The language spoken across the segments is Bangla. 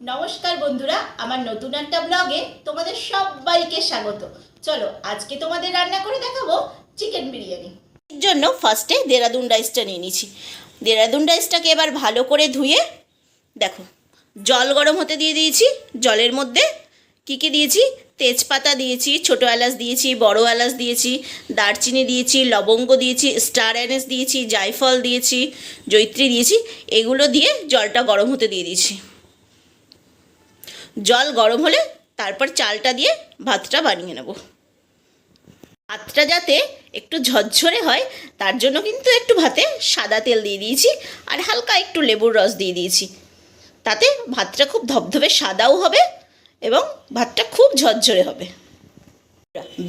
নমস্কার বন্ধুরা, আমার নতুন একটা ব্লগে তোমাদের সবাইকে স্বাগত। চলো, আজকে তোমাদের রান্না করে দেখাবো চিকেন বিরিয়ানি। এর জন্য ফার্স্টে দেরাদুন রাইসটা নিয়ে নিয়েছি দেরাদুন রাইসটাকে এবার ভালো করে ধুয়ে, দেখো, জল গরম হতে দিয়ে দিয়েছি, জলের মধ্যে কী কী দিয়েছি? তেজপাতা দিয়েছি, ছোটো এলাচ দিয়েছি, বড় এলাচ দিয়েছি, দারচিনি দিয়েছি, লবঙ্গ দিয়েছি স্টার অ্যানেস দিয়েছি, জায়ফল দিয়েছি জৈত্রী দিয়েছি, এগুলো দিয়ে জলটা গরম হতে দিয়ে দিয়েছি। জল গরম হলে তারপর চালটা দিয়ে ভাতটা বানিয়ে নেব। ভাতটা যাতে একটু ঝরঝরে হয়, তার জন্য কিন্তু একটু ভাতে সাদা তেল দিয়ে দিয়েছি আর হালকা একটু লেবুর রস দিয়ে দিয়েছি। তাতে ভাতটা খুব ধবধবে সাদাও হবে এবং ভাতটা খুব ঝরঝরে হবে।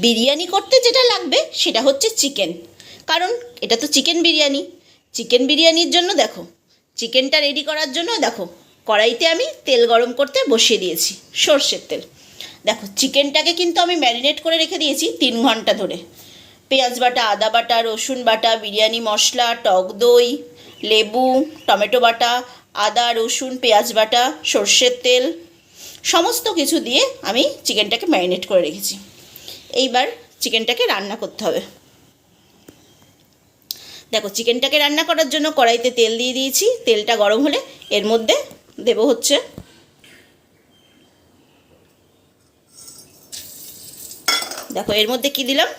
বিরিয়ানি করতে যেটা লাগবে সেটা হচ্ছে চিকেন। কারণ এটা তো চিকেন বিরিয়ানি। চিকেন বিরিয়ানির জন্য দেখো, চিকেনটা রেডি করার জন্য দেখো কড়াইতে আমি তেল গরম করতে বসিয়ে দিয়েছি, সর্ষের তেল। দেখো, চিকেনটাকে কিন্তু আমি ম্যারিনেট করে রেখে দিয়েছি তিন ঘণ্টা ধরে। পেঁয়াজ বাটা, আদা বাটা, রসুন বাটা, বিরিয়ানি মশলা, টক দই, লেবু, টমেটো বাটা, আদা, রসুন, পেঁয়াজ বাটা, সর্ষের তেল, সমস্ত কিছু দিয়ে আমি চিকেনটাকে ম্যারিনেট করে রেখেছি। এইবার চিকেনটাকে রান্না করতে হবে। দেখো, চিকেনটাকে রান্না করার জন্য কড়াইতে তেল দিয়ে দিয়েছি। তেলটা গরম হলে এর মধ্যে দেব হচ্ছে দেখো, এর মধ্যে কি দিলাম?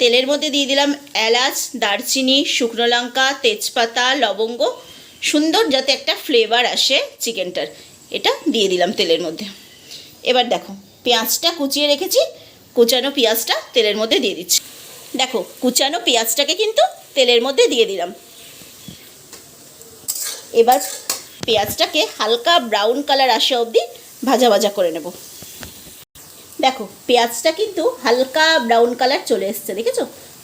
তেলের মধ্যে দিয়ে দিলাম এলাচ, দারচিনি, শুকনো লঙ্কা, তেজপাতা, লবঙ্গ। সুন্দর যাতে একটা ফ্লেভার আসে চিকেনটার এটা দিয়ে দিলাম তেলের মধ্যে। এবার দেখো, পেঁয়াজটা কুচিয়ে রেখেছি, কুচানো পেঁয়াজটা তেলের মধ্যে দিয়ে দিচ্ছি। দেখো, কুচানো পেঁয়াজটাকে কিন্তু তেলের মধ্যে দিয়ে দিলাম। এবার পেঁয়াজটাকে হালকা ব্রাউন কালার আসা অবধি ভাজা ভাজা করে নেব। দেখো, পেঁয়াজটা কিন্তু হালকা ব্রাউন কালার চলে এসছে, দেখেছ?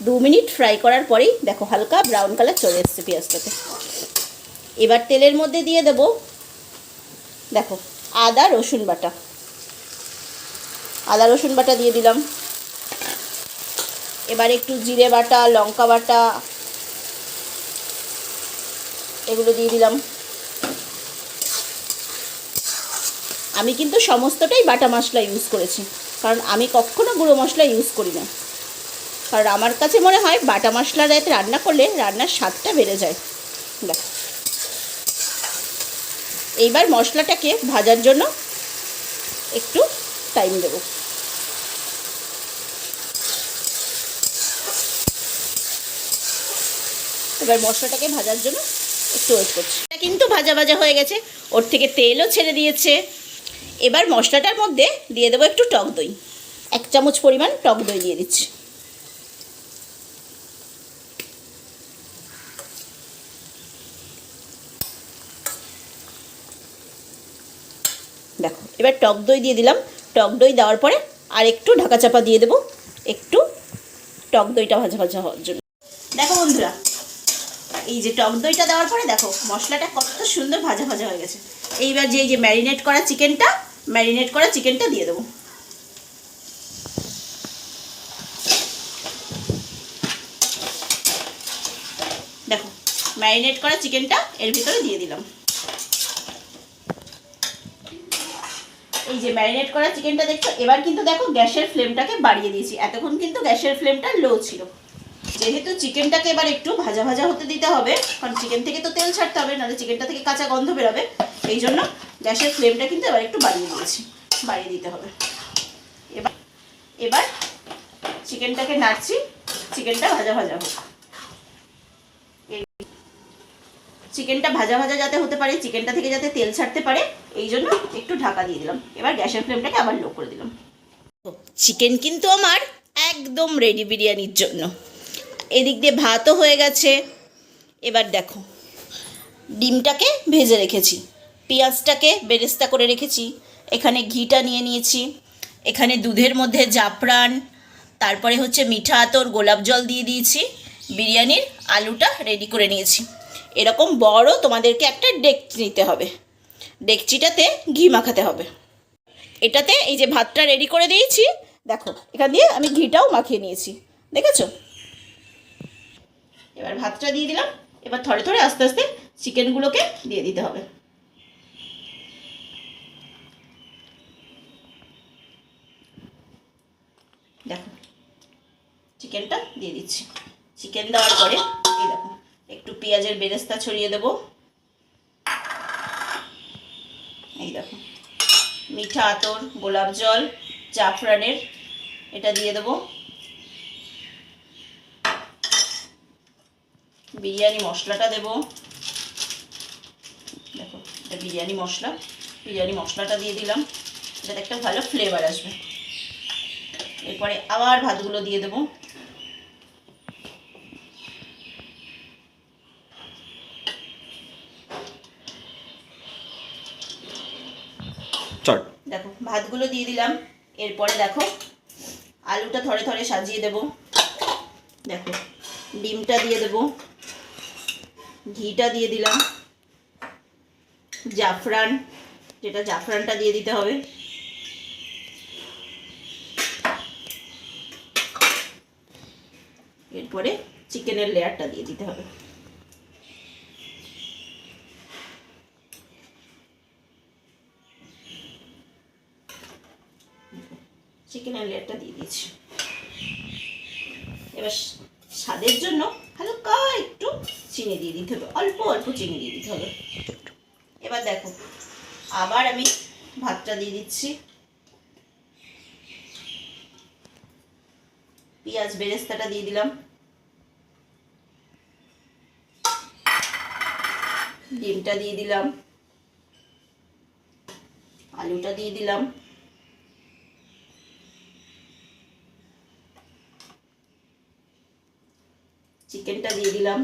দু মিনিট ফ্রাই করার পরেই দেখো, হালকা ব্রাউন কালার চলে এসছে পেঁয়াজটাতে। এবার তেলের মধ্যে দিয়ে দেব, দেখো, আদা রসুন বাটা। আদা রসুন বাটা দিয়ে দিলাম। এবার একটু জিরে বাটা, লঙ্কা বাটা, এগুলো দিয়ে দিলাম। আমি কিন্তু সমস্তটাই বাটা মশলা ইউজ করেছি, কারণ আমি কখনো গুঁড়ো মশলা ইউজ করি না। কারণ আমার কাছে মনে হয় বাটা মশলা রাতে রান্না করলে রান্নার স্বাদটা বেড়ে যায়। দেখ। এইবার মশলাটাকে ভাজার জন্য একটু টাইম দেবো। এবার মশলাটাকে ভাজার জন্য একটু ওয়েট করছি। এটা কিন্তু ভাজা ভাজা হয়ে গেছে। ওর থেকে তেলও ছেড়ে দিয়েছে। এবার মশলাটার মধ্যে দিয়ে দেবো একটু টক দই। এক চামচ পরিমাণ টক দই দিয়ে দিচ্ছি। দেখো, এবার টক দই দিয়ে দিলাম। টক দই দেওয়ার পরে আর একটু ঢাকা চাপা দিয়ে দেবো। একটু টক দইটা ভাজা ভাজা হওয়ার জন্য। দেখো বন্ধুরা এই যে টক দইটা দেওয়ার পরে দেখো, মশলাটা কত সুন্দর ভাজা ভাজা হয়ে গেছে। এইবার যে এই যে ম্যারিনেট করা চিকেনটা, ম্যারিনেট করা চিকেনটা দিয়ে দেবো। দেখো, ম্যারিনেট করা চিকেনটা এর ভিতরে দিয়ে দিলাম। এই যে ম্যারিনেট করা চিকেনটা দেখছ, এবার কিন্তু দেখো গ্যাসের ফ্লেমটাকে বাড়িয়ে দিয়েছি। এতক্ষণ কিন্তু গ্যাসের ফ্লেমটা লো ছিল। যেহেতু চিকেনটাকে এবার একটু ভাজা ভাজা হতে দিতে হবে, কারণ চিকেন থেকে তো তেল ছাড়তে হবে, নাহলে চিকেনটা থেকে কাঁচা গন্ধ বেরোবে। এই জন্য গ্যাসের ফ্লেমটা কিন্তু এবার একটু বাড়িয়ে দিয়েছি, বাড়িয়ে দিতে হবে। এবার এবার চিকেনটাকে নাড়ছি, চিকেনটা ভাজা ভাজা হোক। চিকেনটা ভাজা ভাজা যাতে হতে পারে, চিকেনটা থেকে যাতে তেল ছাড়তে পারে, এই জন্য একটু ঢাকা দিয়ে দিলাম। এবার গ্যাসের ফ্লেমটাকে আবার লো করে দিলাম। চিকেন কিন্তু আমার একদম রেডি বিরিয়ানির জন্য। এদিক দিয়ে ভাতও হয়ে গেছে। এবার দেখো, ডিমটাকে ভেজে রেখেছি, পেঁয়াজটাকে বেরেস্তা করে রেখেছি, এখানে ঘিটা নিয়ে নিয়েছি, এখানে দুধের মধ্যে জাফরান, তারপরে হচ্ছে মিঠা আতর, গোলাপ জল দিয়ে দিয়েছি, বিরিয়ানির আলুটা রেডি করে নিয়েছি। এরকম বড় তোমাদেরকে একটা ডেকচি নিতে হবে, ডেকচিটাতে ঘি মাখাতে হবে। এটাতে এই যে ভাতটা রেডি করে দিয়েছি, দেখো, এখান দিয়ে আমি ঘিটাও মাখিয়ে নিয়েছি, দেখেছ? এবার ভাতটা দিয়ে দিলাম। এবার থরে থরে আস্তে আস্তে চিকেনগুলোকে দিয়ে দিতে হবে। দেখো চিকেনটা দিয়ে দিচ্ছি। চিকেন দেওয়ার পরে এই দেখো, একটু পেঁয়াজের বেরেস্তা ছড়িয়ে দেবো। এই দেখো, মিঠা আতর, গোলাপ জল, জাফরানের এটা দিয়ে দেবো। বিরিয়ানি মশলাটা দেবো। দেখো এটা বিরিয়ানি মশলা। বিরিয়ানি মশলাটা দিয়ে দিলাম। এটাতে একটা ভালো ফ্লেভার আসবে। এরপরে আবার ভাতগুলো দিয়ে দেবো। দেখো ভাতগুলো দিয়ে দিলাম। এরপরে দেখো আলুটা থরে থরে সাজিয়ে দেব। দেখো ডিমটা দিয়ে দেব। ঘিটা দিয়ে দিলাম। জাফরান, যেটা জাফরানটা দিয়ে দিতে হবে। এরপরে চিকেনের লেয়ারটা দিয়ে দিতে হবে। চিকেনের লেয়ারটা দিয়ে দিয়েছি। এবার স্বাদের জন্য হালকা একটু চিনি দিয়ে দিতে হবে, অল্প অল্প চিনি দিয়ে দিতে হবে। এবার দেখো, আবার আমি ভাতটা দিয়ে দিচ্ছি। পেঁয়াজ বেরেস্তাটা দিয়ে দিলাম। ডিমটা দিয়ে দিলাম। আলুটা দিয়ে দিলাম। চিকেনটা দিয়ে দিলাম।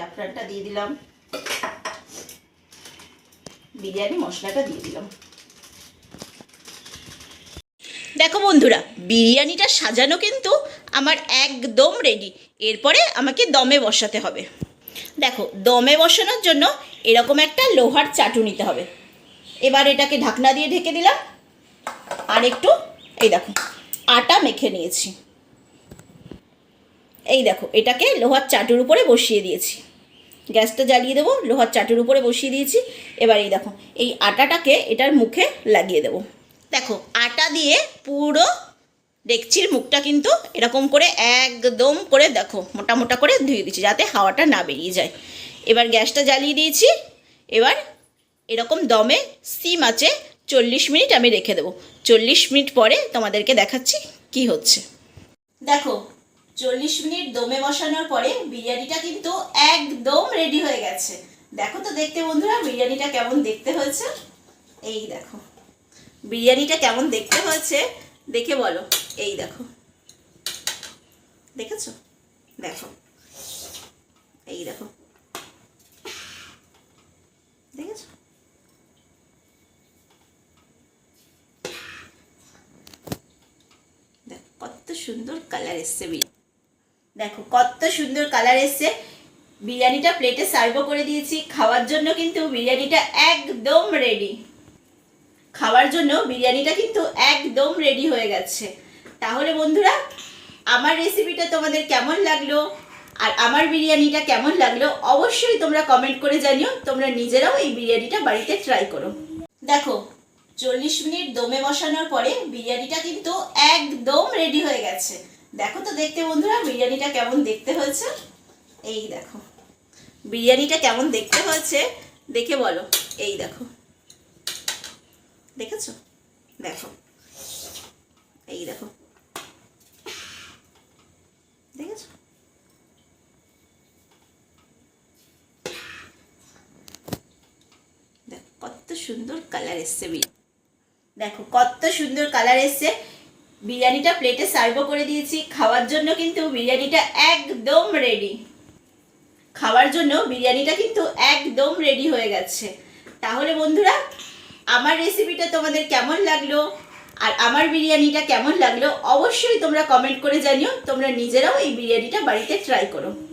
জাফরানটা দিয়ে দিলাম। বিরিয়ানি মশলাটা দিয়ে দিলাম। দেখো বন্ধুরা, বিরিয়ানিটা সাজানো কিন্তু আমার একদম রেডি এরপরে আমাকে দমে বসাতে হবে। দেখো, দমে বসানোর জন্য এরকম একটা লোহার চাটু নিতে হবে। এবার এটাকে ঢাকনা দিয়ে ঢেকে দিলাম। আর একটু, এই দেখো, আটা মেখে নিয়েছি। এই দেখো, এটাকে লোহার চাটুর উপরে বসিয়ে দিয়েছি। গ্যাসটা জ্বালিয়ে দেবো, লোহার চাটুর উপরে বসিয়ে দিয়েছি। এবার এই দেখো, এই আটাটাকে এটার মুখে লাগিয়ে দেবো। দেখো, আটা দিয়ে পুরো ডেকচির মুখটা কিন্তু এরকম করে একদম করে দেখো, মোটা মোটা করে ধুয়ে দিচ্ছি, যাতে হাওয়াটা না বেরিয়ে যায়। এবার গ্যাসটা জ্বালিয়ে দিয়েছি। এবার এরকম দমে সিম আছে, চল্লিশ মিনিট আমি রেখে দেবো। চল্লিশ মিনিট পরে তোমাদেরকে দেখাচ্ছি কি হচ্ছে। দেখো চল্লিশ মিনিট দমে বসানোর পরে বিরিয়ানিটা কিন্তু একদম রেডি হয়ে গেছে। দেখো তো দেখতে বন্ধুরা, বিরিয়ানিটা কেমন দেখতে হয়েছে? এই দেখো। বিরিয়ানিটা কেমন দেখতে হয়েছে? দেখে বলো। এই দেখো। দেখেছ? দেখো। এই দেখো। দেখেছ? দেখো, কত সুন্দর কালার এসছে বিরিয়ানি। দেখো, কত সুন্দর কালার এসছে। বিরিয়ানিটা প্লেটে সার্ভও করে দিয়েছি। খাওয়ার জন্য কিন্তু বিরিয়ানিটা একদম রেডি খাওয়ার জন্য বিরিয়ানিটা কিন্তু একদম রেডি হয়ে গেছে। তাহলে বন্ধুরা, আমার রেসিপিটা তোমাদের কেমন লাগল? আর আমার বিরিয়ানিটা কেমন লাগল? অবশ্যই তোমরা কমেন্ট করে জানিও। তোমরা নিজেরাও এই বিরিয়ানিটা বাড়িতে ট্রাই করো। দেখো, চল্লিশ মিনিট দমে বসানোর পরে বিরিয়ানিটা কিন্তু একদম রেডি হয়ে গেছে। দেখো তো দেখতে বন্ধুরা, বিরিয়ানিটা কেমন দেখতে হয়েছে? এই দেখো। বিরিয়ানিটা কেমন দেখতে হয়েছে? দেখে বলো। এই দেখো। দেখেছ? দেখো। এই দেখো। দেখেছ? দেখো, কত সুন্দর কালার এসছে বিরিয়ানি। দেখো, কত সুন্দর কালার এসছে। বিরিয়ানিটা প্লেটে সার্ভও করে দিয়েছি। খাওয়ার জন্য কিন্তু বিরিয়ানিটা একদম রেডি খাওয়ার জন্য বিরিয়ানিটা কিন্তু একদম রেডি হয়ে গেছে। তাহলে বন্ধুরা, আমার রেসিপিটা তোমাদের কেমন লাগল? আর আমার বিরিয়ানিটা কেমন লাগল? অবশ্যই তোমরা কমেন্ট করে জানিও। তোমরা নিজেরাও এই বিরিয়ানিটা বাড়িতে ট্রাই করো।